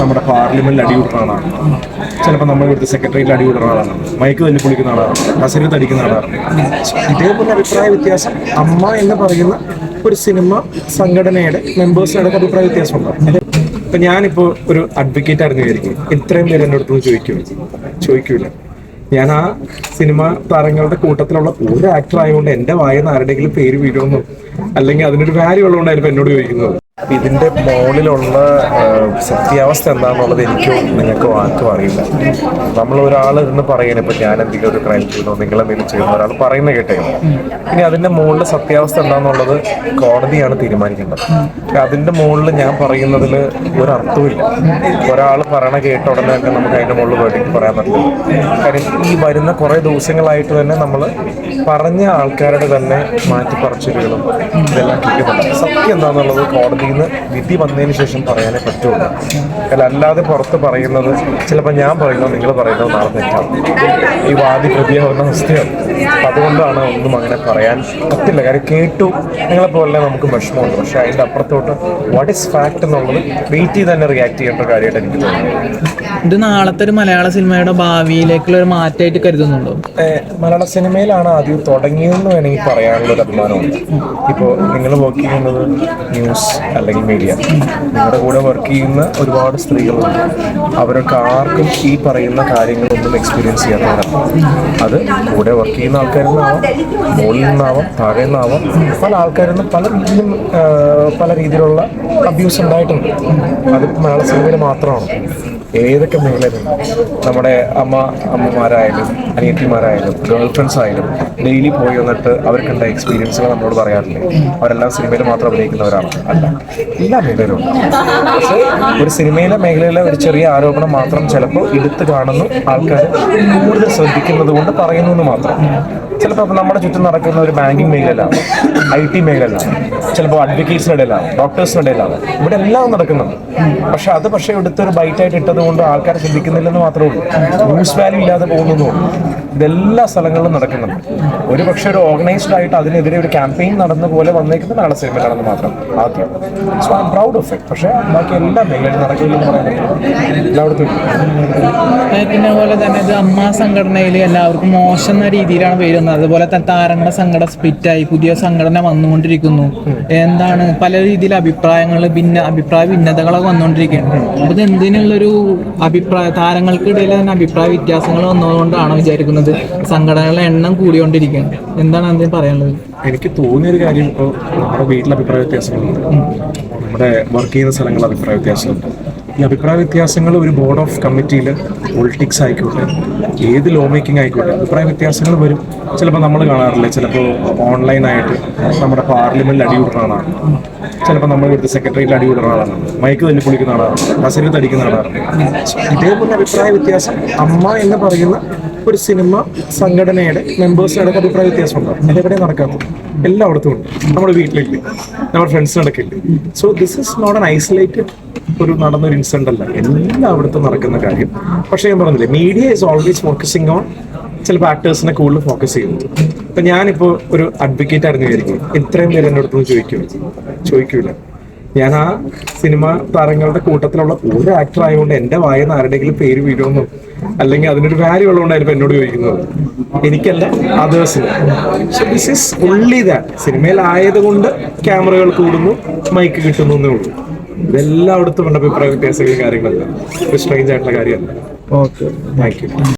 നമ്മുടെ പാർലമെന്റിൽ അടികൂടുന്ന ആളാണ് ചിലപ്പോൾ നമ്മൾ ഇവിടുത്തെ സെക്രട്ടറിയിൽ അടികൂടുന്ന ആളാണ് മയക്ക് തല്ലി പൊളിക്കുന്ന ആളാണ്. കസരത്ത് അടിക്കുന്ന ആളാണ്. ഇതേപോലെ അഭിപ്രായ വ്യത്യാസം. അമ്മ എന്ന് പറയുന്ന ഒരു സിനിമ സംഘടനയുടെ മെമ്പേഴ്സിനടക്കം അഭിപ്രായ വ്യത്യാസമുണ്ട്? ഇപ്പൊ ഞാനിപ്പോ ഒരു അഡ്വക്കേറ്റ് ആയിരുന്നു വിചാരിക്കും. ഇത്രയും പേര് എന്റെ അടുത്തുനിന്ന് ചോദിക്കും. ചോദിക്കൂല. ഞാൻ ആ സിനിമ താരങ്ങളുടെ കൂട്ടത്തിലുള്ള ഒരു ആക്ടർ ആയതുകൊണ്ട് എന്റെ വായന ആരുടെങ്കിലും പേര് വീഴുമെന്നോ അല്ലെങ്കിൽ അതിനൊരു വാല്യൂ ഉള്ളതുകൊണ്ടായിരുന്നു എന്നോട് ചോദിക്കുന്നത്. ഇതിന്റെ മുകളിലുള്ള സത്യാവസ്ഥ എന്താണെന്നുള്ളത് എനിക്കോ നിങ്ങൾക്കോ ആർക്കും അറിയില്ല. നമ്മൾ ഒരാൾ ഇരുന്ന് പറയുന്നത് ഇപ്പൊ ഞാൻ എന്തെങ്കിലും ഒരു ക്രൈം ചെയ്യുന്നു നിങ്ങൾ എന്തെങ്കിലും ചെയ്യുന്ന ഒരാൾ പറയുന്ന കേട്ടേ ഇനി അതിന്റെ മുകളിൽ സത്യാവസ്ഥ എന്താണെന്നുള്ളത് കോടതിയാണ് തീരുമാനിക്കേണ്ടത്. പക്ഷെ അതിന്റെ മുകളിൽ ഞാൻ പറയുന്നതിൽ ഒരർത്ഥമില്ല ഒരാൾ പറയണ കേട്ട ഉടനെ തന്നെ നമുക്ക് അതിന്റെ മുകളിൽ വേണ്ടിയിട്ട് പറയാൻ പറ്റില്ല. കാര്യം ഈ വരുന്ന കുറെ ദിവസങ്ങളായിട്ട് തന്നെ നമ്മൾ പറഞ്ഞ ആൾക്കാരുടെ തന്നെ മാറ്റിപ്പറച്ചിലുകളും ഇതെല്ലാം കേൾക്കുന്നുണ്ട് സത്യം എന്താണെന്നുള്ളത് കോടതിയിൽ നിന്ന് വിധി വന്നതിന് ശേഷം പറയാനേ പറ്റുള്ളൂ. അല്ല അല്ലാതെ പുറത്ത് പറയുന്നത് ചിലപ്പോൾ ഞാൻ പറയുന്നത് നിങ്ങൾ പറയുന്നത് നാളെ തെറ്റാണ് ഈ വാദി പ്രതിയാവുന്ന അവസ്ഥയാണ് അതുകൊണ്ടാണ് ഒന്നും അങ്ങനെ പറയാൻ പറ്റില്ല. കാര്യം കേട്ടു നിങ്ങളെപ്പോലെ നമുക്ക് വിഷമമുണ്ട്. പക്ഷെ അതിന്റെ അപ്പുറത്തോട്ട് വാട്ട് ഇസ് ഫാക്ട് എന്നുള്ളത് വെയിറ്റ് ചെയ്ത് തന്നെ റിയാക്ട് ചെയ്യേണ്ട കാര്യമായിട്ട് എനിക്ക് തോന്നുന്നു. ഇത് നാളത്തെ ഒരു മലയാള സിനിമയുടെ ഭാവിയിലേക്കുള്ള ഒരു മാറ്റമായിട്ട് കരുതുന്നുണ്ടോ? മലയാള സിനിമയിലാണ് ആദ്യം തുടങ്ങിയതെന്ന് വേണമെങ്കിൽ പറയാനുള്ള ഒരു അഭിമാനമുണ്ട്. ഇപ്പോൾ നിങ്ങൾ വർക്ക് ചെയ്യുന്നത് ന്യൂസ് അല്ലെങ്കിൽ മീഡിയ നമ്മുടെ കൂടെ വർക്ക് ചെയ്യുന്ന ഒരുപാട് സ്ത്രീകളുണ്ട്. അവരൊക്കെ ആർക്കും ഈ പറയുന്ന കാര്യങ്ങളൊന്നും എക്സ്പീരിയൻസ് ചെയ്യാത്തവരാണ് അത് കൂടെ വർക്ക് ചെയ്യുന്ന ആൾക്കാരിൽ നിന്നാവാം മുകളിൽ നിന്നാവാം താഴെ നിന്നാവാം. പല ആൾക്കാരിൽ നിന്ന് പല രീതിയിലും പല രീതിയിലുള്ള അബ്യൂസ് ഉണ്ടായിട്ടുണ്ട്. അത് മലയാള സിനിമയിൽ മാത്രമാണ്. ഏതൊക്കെ മേഖലയിലും നമ്മുടെ അമ്മ അമ്മമാരായാലും അനിയത്തിമാരായാലും ഗേൾ ഫ്രണ്ട്സ് ആയാലും ഡെയിലി പോയി വന്നിട്ട് അവർക്കുണ്ട എക്സ്പീരിയൻസുകൾ നമ്മളോട് പറയാറില്ലേ? അവരെല്ലാം സിനിമയിൽ മാത്രം അഭിനയിക്കുന്നവരാണ്. അല്ല എല്ലാ മേഖലയിലും. പക്ഷേ ഒരു സിനിമയിലെ മേഖലയിലെ ഒരു ചെറിയ ആരോപണം മാത്രം ചിലപ്പോൾ എടുത്തു കാണുന്നു. ആൾക്കാർ കൂടുതൽ ശ്രദ്ധിക്കുന്നത് കൊണ്ട് പറയുന്നു എന്ന് മാത്രം. ചിലപ്പോൾ നമ്മുടെ ചുറ്റും നടക്കുന്ന ഒരു ബാങ്കിങ് മേഖലയിലാണ് ഐ ടി മേഖലയിലാണ് ചിലപ്പോൾ അഡ്വക്കേറ്റ്സിന് ഇടയിലാണ് ഡോക്ടേഴ്സിന് ഇടയിലാണ്. ഇവിടെ എല്ലാം നടക്കുന്നുണ്ട്. പക്ഷെ അത് പക്ഷേ എടുത്തൊരു ബൈറ്റായിട്ട് ഇട്ടത് കൊണ്ട് ആൾക്കാർ ചിന്തിക്കുന്നില്ലെന്ന് മാത്രമേ ഉള്ളൂ. ന്യൂസ് വാല്യൂ ഇല്ലാതെ പോകുന്നു ഇതെല്ലാ സ്ഥലങ്ങളിലും നടക്കുന്നുണ്ട്. ഒരു പക്ഷേ ഒരു ഓർഗനൈസ്ഡ് ആയിട്ട് അതിനെതിരെ ഒരു ക്യാമ്പയിൻ നടന്ന പോലെ വന്നേക്കുന്നത് നാളെ സിനിമയിലാണെന്ന് മാത്രം ആദ്യം. So I proud of it പക്ഷേ ബാക്കി എല്ലാ മേഖലയിലും നടക്കില്ലെന്ന് പറയാൻ എല്ലായിടത്തും പിന്നെ പോലെ തന്നെ ഇത് അമ്മ സംഘടനയിൽ എല്ലാവർക്കും മോശം എന്ന രീതിയിലാണ് വരുന്നത് അതുപോലെ തന്നെ താരങ്ങളുടെ സംഘടന സ്പിറ്റായി പുതിയ സംഘടന വന്നുകൊണ്ടിരിക്കുന്നു. എന്താണ് പല രീതിയിൽ അഭിപ്രായങ്ങൾ ഭിന്ന അഭിപ്രായ ഭിന്നതകളൊക്കെ വന്നുകൊണ്ടിരിക്കുകയാണ്. അപ്പൊ ഇത് എന്തിനുള്ളൊരു അഭിപ്രായ താരങ്ങൾക്കിടയിൽ തന്നെ അഭിപ്രായ വ്യത്യാസങ്ങൾ വന്നതുകൊണ്ടാണ് വിചാരിക്കുന്നത് സംഘടനകളുടെ എണ്ണം കൂടിക്കൊണ്ടിരിക്കുകയാണ്. എന്താണ് അതിന് പറയാനുള്ളത്? എനിക്ക് തോന്നിയൊരു കാര്യം ഇപ്പോൾ നമ്മുടെ വീട്ടിൽ അഭിപ്രായ വ്യത്യാസങ്ങളുണ്ട്. നമ്മുടെ വർക്ക് ചെയ്യുന്ന സ്ഥലങ്ങളിൽ അഭിപ്രായ വ്യത്യാസമുണ്ട്. ഈ അഭിപ്രായ വ്യത്യാസങ്ങൾ ഒരു ബോർഡ് ഓഫ് കമ്മിറ്റിയിൽ പൊളിറ്റിക്സ് ആയിക്കോട്ടെ ഏത് ലോ മേക്കിംഗ് ആയിക്കോട്ടെ അഭിപ്രായ വ്യത്യാസങ്ങൾ വരും. ചിലപ്പോൾ നമ്മൾ കാണാറില്ല ചിലപ്പോൾ ഓൺലൈനായിട്ട് നമ്മുടെ പാർലമെന്റിൽ അടികൂടുന്ന ആളാണ്. ചിലപ്പോൾ നമ്മൾ ഇവിടുത്തെ സെക്രട്ടറിയിൽ അടികൂടുന്ന ആളാണ്. മയക്ക് തല്ലി പൊളിക്കുന്ന ആളാണ്. കസരത്ത് അടിക്കുന്ന ആളാണ്. ഇതേപോലെ അഭിപ്രായ വ്യത്യാസം അമ്മ എന്ന് പറയുന്ന ഒരു സിനിമ സംഘടനയുടെ മെമ്പേഴ്സിനൊക്കെ അഭിപ്രായ വ്യത്യാസം ഉണ്ടാവും അതെവിടെ നടക്കാത്തത് എല്ലായിടത്തും ഉണ്ട്. നമ്മുടെ വീട്ടിലില്ല? നമ്മുടെ ഫ്രണ്ട്സിനടക്കം ഇല്ലേ? So this is not an isolated ഒരു നടന്നൊരു ഇൻസിഡന്റ് അല്ല. എല്ലായിടത്തും നടക്കുന്ന കാര്യം. പക്ഷേ ഞാൻ പറഞ്ഞില്ലേ media is always focusing on ചിലപ്പോൾ ആക്ടേഴ്സിനെ കൂടുതൽ ഫോക്കസ് ചെയ്യുന്നത്. അപ്പൊ ഞാനിപ്പോ ഒരു അഡ്വക്കേറ്റ് ആയിരുന്നു വിചാരിക്കും. ഇത്രയും പേര് എന്റെ അടുത്തുനിന്ന് ചോദിക്കും ചോദിക്കൂല. ഞാൻ ആ സിനിമ താരങ്ങളുടെ കൂട്ടത്തിലുള്ള ഒരു ആക്ടർ ആയതുകൊണ്ട് എന്റെ വായന ആരുടെങ്കിലും പേര് വീഴുമെന്നും അല്ലെങ്കിൽ അതിനൊരു വാല്യൂ ഉള്ളതുകൊണ്ടായിരുന്നു എന്നോട് ചോദിക്കുന്നത്. എനിക്കല്ല അതേഴ്സിന് so this is only that സിനിമയിലായതുകൊണ്ട് ക്യാമറകൾ കൂടുന്നു മൈക്ക് കിട്ടുന്നു എന്നേ ഉള്ളൂ. ഇതെല്ലായിടത്തും ഉണ്ട് അഭിപ്രായ വ്യത്യാസങ്ങളും കാര്യങ്ങളല്ല. ഒരു സ്ട്രേഞ്ച് ആയിട്ടുള്ള കാര്യമല്ല. Okay thank you